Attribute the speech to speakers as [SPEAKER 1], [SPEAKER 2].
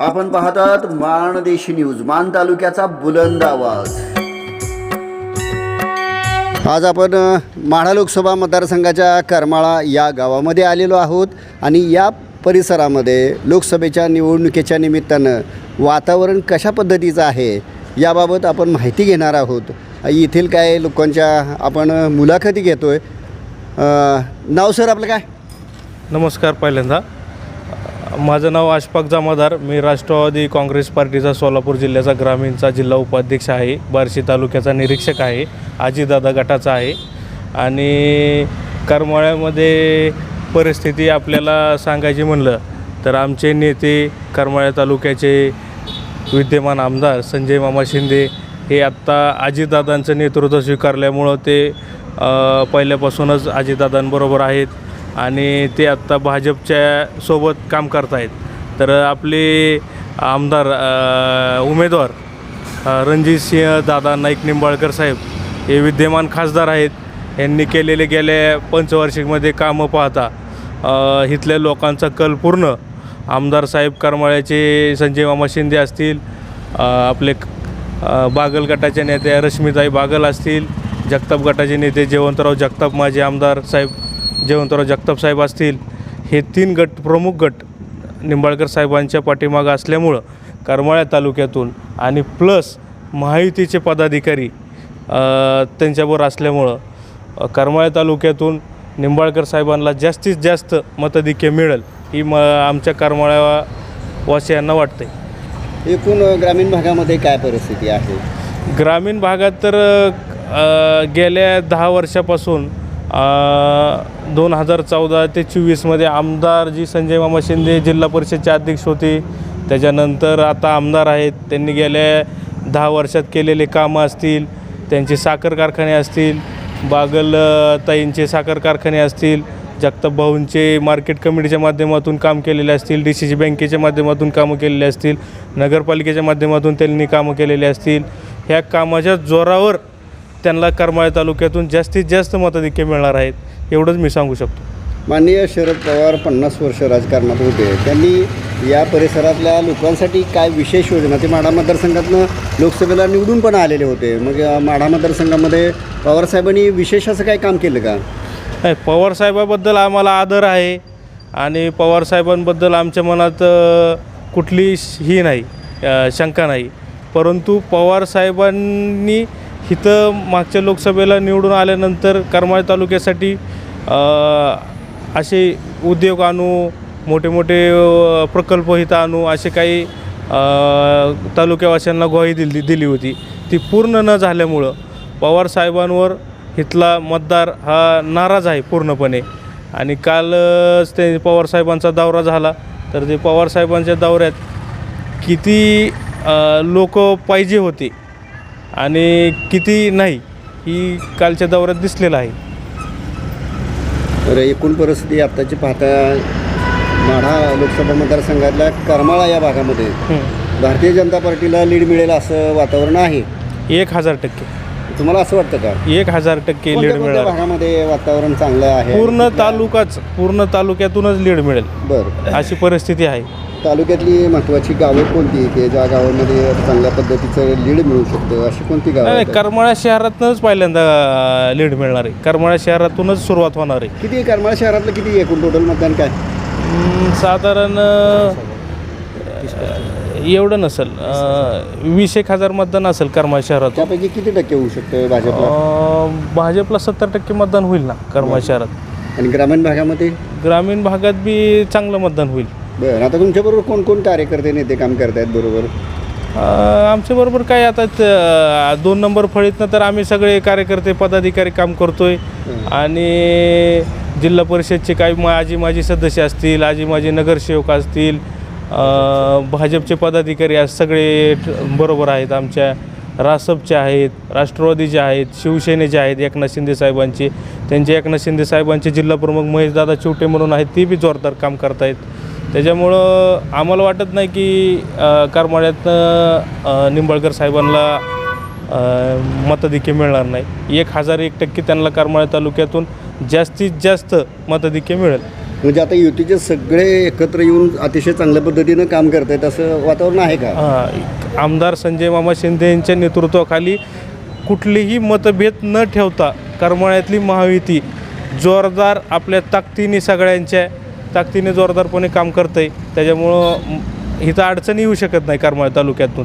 [SPEAKER 1] आपण पाहतात माणदेशी न्यूज मान तालुक्याचा बुलंद आवाज. आज आपण माढा लोकसभा मतदारसंघाच्या करमाळा या गावामध्ये आलेलो आहोत आणि या परिसरामध्ये लोकसभेच्या निवडणुकीच्या निमित्तानं वातावरण कशा पद्धतीचं आहे याबाबत आपण माहिती घेणार आहोत. येथील काय लोकांच्या आपण मुलाखती घेतो आहे नाव सर आपलं काय?
[SPEAKER 2] नमस्कार पहिल्यांदा. माझं नाव अशफाक जामादार. मी राष्ट्रवादी काँग्रेस पार्टीचा सोलापूर जिल्ह्याचा ग्रामीणचा जिल्हा उपाध्यक्ष आहे. बार्शी तालुक्याचा निरीक्षक आहे. आजीदादा गटाचा आहे. आणि करमाळ्यामध्ये परिस्थिती आपल्याला सांगायची म्हणलं तर आमचे नेते करमाळ्या तालुक्याचे विद्यमान आमदार संजय मामा शिंदे हे आत्ता अजितदादांचं नेतृत्व स्वीकारल्यामुळं ते पहिल्यापासूनच अजितदादांबरोबर आहेत. आणि ते आत्ता भाजपच्या सोबत काम करत आहेत तर आपले आमदार उमेदवार रणजित रणजितसिंह दादा नाईक निंबाळकर साहेब हे विद्यमान खासदार आहेत. यांनी केलेले गेल्या पंचवार्षिकमध्ये कामं पाहता इथल्या लोकांचा कल पूर्ण. आमदार साहेब करमाळ्याचे संजय मामा शिंदे असतील आपले बागल गटाच्या नेत्या रश्मीताई बागल असतील जगताप गटाचे नेते जयवंतराव जगताप माजी आमदार साहेब जयवंतराव जगताप साहेब असतील हे तीन गट प्रमुख गट निंबाळकर साहेबांच्या पाठीमागं असल्यामुळं करमाळ्या तालुक्यातून आणि प्लस महायुतीचे पदाधिकारी अ, त्यांच्याबरोबर असल्यामुळं करमाळ्या तालुक्यातून निंबाळकर साहेबांना जास्तीत जास्त मतधिक्य मिळेल ही म आमच्या करमाळ्या वासियांना वाटते
[SPEAKER 1] एकूण ग्रामीण भागामध्ये काय परिस्थिती आहे?
[SPEAKER 2] ग्रामीण भागात तर गेल्या दहा वर्षापासून दोन हजार चौदा ते चोवीसमध्ये आमदार जी संजय मामा शिंदे जिल्हा परिषदचे अध्यक्ष होते. त्याच्यानंतर आता आमदार आहेत. त्यांनी गेल्या दहा वर्षात केलेले कामं असतील. त्यांचे साखर कारखाने असतील. बागलताईंचे साखर कारखाने असतील. जगताप भाऊंचे मार्केट कमिटीच्या माध्यमातून काम केलेले असतील. डी सी सी बँकेच्या माध्यमातून कामं केलेले असतील. नगरपालिकेच्या माध्यमातून त्यांनी कामं केलेले असतील. ह्या कामाच्या जोरावर त्यांना करमाळा तालुक्यातून जास्तीत जास्त मताधिक्य मिळणार आहेत एवढंच मी सांगू शकतो.
[SPEAKER 1] माननीय शरद पवार पन्नास वर्ष राजकारणात होते. त्यांनी या परिसरातल्या लोकांसाठी काय विशेष योजना ते माढा मतदारसंघातनं लोकसभेला निवडून पण आलेले होते. मग माढा मतदारसंघामध्ये पवारसाहेबांनी विशेष असं काय काम केलं का?
[SPEAKER 2] नाही पवारसाहेबाबद्दल आम्हाला आदर आहे आणि पवारसाहेबांबद्दल आमच्या मनात अ, कुठली श- ही नाही अ, शंका नाही. परंतु पवारसाहेबांनी इथं मागच्या लोकसभेला निवडून आल्यानंतर करमाळ तालुक्यासाठी असे उद्योग आणू मोठे मोठे प्रकल्प इथं आणू असे काही अ, तालुक्यावासियांना ग्वाही दिली दिली होती. ती पूर्ण न झाल्यामुळं पवार साहेबांवर इथला मतदार हा नाराज आहे पूर्णपणे. आणि कालच ते पवारसाहेबांचा दौरा झाला. तर ते पवारसाहेबांच्या दौऱ्यात किती लोक पाहिजे होते आणि किती नाही ही कालच्या दौऱ्यात दिसलेलं आहे.
[SPEAKER 1] तर एकूण परिस्थिती आत्ताची पाहता माढा लोकसभा मतदारसंघातल्या करमाळा या भागामध्ये. भारतीय जनता पार्टीला लीड मिळेल असं वातावरण आहे.
[SPEAKER 2] एक हजार टक्के.
[SPEAKER 1] तुम्हाला असं वाटतं का?
[SPEAKER 2] एक हजार टक्के लीड
[SPEAKER 1] कोणत्या
[SPEAKER 2] मिळणार
[SPEAKER 1] भागामध्ये वातावरण चांगलं आहे?
[SPEAKER 2] पूर्ण तालुकाच पूर्ण तालुक्यातूनच लीड मिळेल.
[SPEAKER 1] बरं.
[SPEAKER 2] अशी परिस्थिती आहे.
[SPEAKER 1] तालुक्यातली महत्त्वाची गावं कोणती? की ज्या गावामध्ये चांगल्या पद्धतीचं लीड मिळू शकतं अशी कोणती गावं
[SPEAKER 2] नाही
[SPEAKER 1] आहेत?
[SPEAKER 2] करमाळा शहरातूनच पहिल्यांदा लीड मिळणार आहे. करमाळा शहरातूनच सुरुवात होणार आहे.
[SPEAKER 1] किती करमाळा शहरातलं किती एकूण टोटल मतदान काय?
[SPEAKER 2] हम्म, साधारण एवढं नसेल. वीस एक हजार मतदान असेल करमाळा शहरात
[SPEAKER 1] त्यापैकी किती टक्के होऊ शकतं भाजपला?
[SPEAKER 2] भाजपला सत्तर टक्के मतदान होईल ना करमाळा शहरात.
[SPEAKER 1] आणि ग्रामीण भागामध्ये?
[SPEAKER 2] ग्रामीण भागात बी चांगलं मतदान होईल.
[SPEAKER 1] बरं आता तुमच्याबरोबर कोण कोण कार्यकर्ते नेते काम करतायत बरोबर?
[SPEAKER 2] अ, आमच्याबरोबर काय आता त- दोन नंबर फळीतनं तर आम्ही सगळे कार्यकर्ते पदाधिकारी काम करतोय. आणि जिल्हा परिषदचे काही मा आजी माजी सदस्य असतील आजी माजी नगरसेवक असतील भाजपचे पदाधिकारी आज सगळे बरोबर आहेत. आमच्या रासपचे आहेत राष्ट्रवादीचे आहेत शिवसेनेचे आहेत एकनाथ शिंदे साहेबांचे त्यांचे एकनाथ शिंदे साहेबांचे जिल्हाप्रमुख महेशदादा चिवटे म्हणून आहेत ते बी जोरदार काम करतायत. त्याच्यामुळं आम्हाला वाटत नाही की करमाळ्यातनं निंबाळकर साहेबांना अ, मिळणार नाही. एक हजार एक टक्के त्यांना करमाळ्या तालुक्यातून जास्तीत जास्त मतधिक्य मिळेल.
[SPEAKER 1] म्हणजे आता युतीचे सगळे एकत्र येऊन अतिशय चांगल्या पद्धतीनं काम करत आहेत असं वातावरण आहे का?
[SPEAKER 2] अ, आमदार संजय मामा शिंदे यांच्या नेतृत्वाखाली कुठलेही मतभेद न ठेवता करमाळ्यातली महायुती जोरदार आपल्या ताकदीने सगळ्यांच्या ताकदीने जोरदारपणे काम करतं आहे त्याच्यामुळं हिथं इथं अडचण येऊ शकत नाही करमाळा तालुक्यातून.